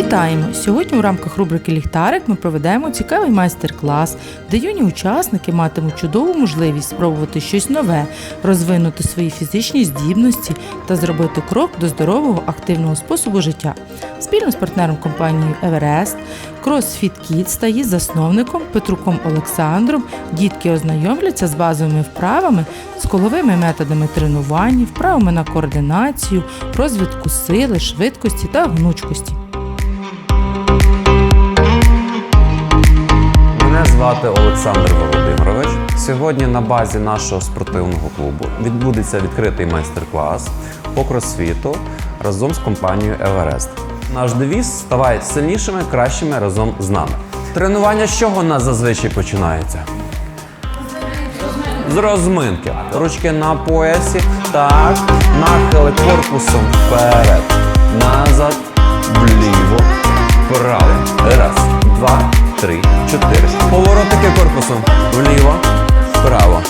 Вітаємо! Сьогодні у рамках рубрики Ліхтарик ми проведемо цікавий майстер-клас, де юні учасники матимуть чудову можливість спробувати щось нове, розвинути свої фізичні здібності та зробити крок до здорового активного способу життя. Спільно з партнером компанією Everest, CrossFit Kids та її засновником Петруком Олександром дітки ознайомляться з базовими вправами, з коловими методами тренувань, вправами на координацію, розвитку сили, швидкості та гнучкості. Звати Олександр Володимирович. Сьогодні на базі нашого спортивного клубу відбудеться відкритий майстер-клас по кросфіту разом з компанією Everest. Наш девіз ставай сильнішими, кращими разом з нами. Тренування з чого у нас зазвичай починається? З розминки. Ручки на поясі. Так. Нахили корпусом вперед. Назад. Вліво. Вправо. Раз, два, три, чотири. Поворотики корпусом. Вліво. Вправо.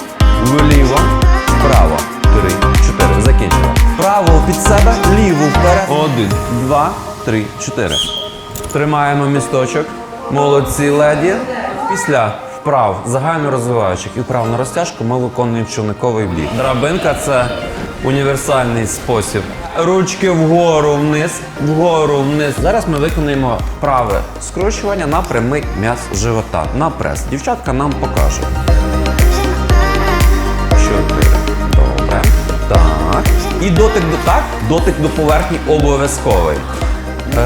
Вліво. Вправо. Три, чотири. Закінчили. Право під себе, ліву вперед. Один, два, три, чотири. Тримаємо місточок. Молодці леді. Після вправ загально розвиваючих і вправ на розтяжку ми виконуємо човниковий бік. Драбинка це універсальний спосіб. Ручки вгору вниз, вгору вниз. Зараз ми виконуємо вправи скручування на прямий м'яз живота, на прес. Дівчатка нам покаже. Чотири. Добре. Так. І дотик до так. Дотик до поверхні обов'язковий.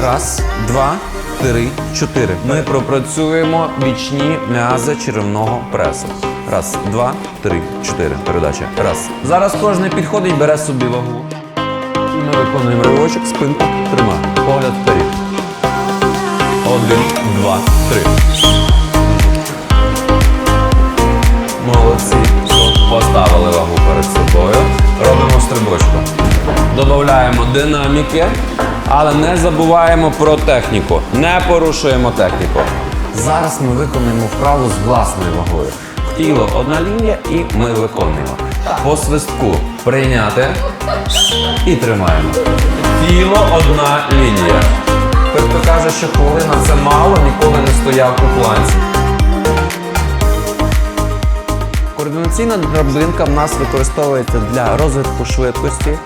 Раз, два, три, чотири. Ми пропрацюємо бічні м'язи черевного пресу. Раз, два, три, чотири. Передача. Раз. Зараз кожен підходить, бере собі вагу. І ми виконуємо ривочок, спинку, тримай. Погляд вперед. Один, два, три. Молодці. Поставили вагу перед собою. Робимо стрибочку. Додаємо динаміки, але не забуваємо про техніку. Не порушуємо техніку. Зараз ми виконуємо вправу з власною вагою. Тіло одна лінія і ми виконуємо. По свистку прийняти і тримаємо. Тіло одна лінія. Той, хто каже, що хвилина це мало, ніколи не стояв у планці. Координаційна драбинка в нас використовується для розвитку швидкості,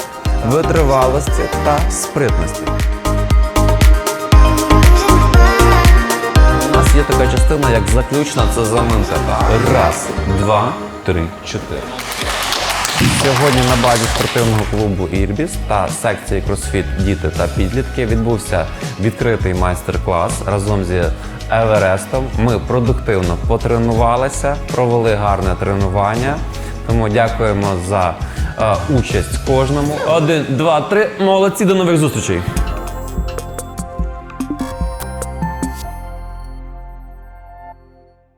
витривалості та спритності. Така частина, як заключна, це заминка. Раз, два, три, чотири. Сьогодні на базі спортивного клубу Ірбіс та секції CrossFit Діти та підлітки відбувся відкритий майстер-клас разом зі Еверестом. Ми продуктивно потренувалися, провели гарне тренування. Тому дякуємо за е, участь кожному. Один, два, три. Молодці, до нових зустрічей!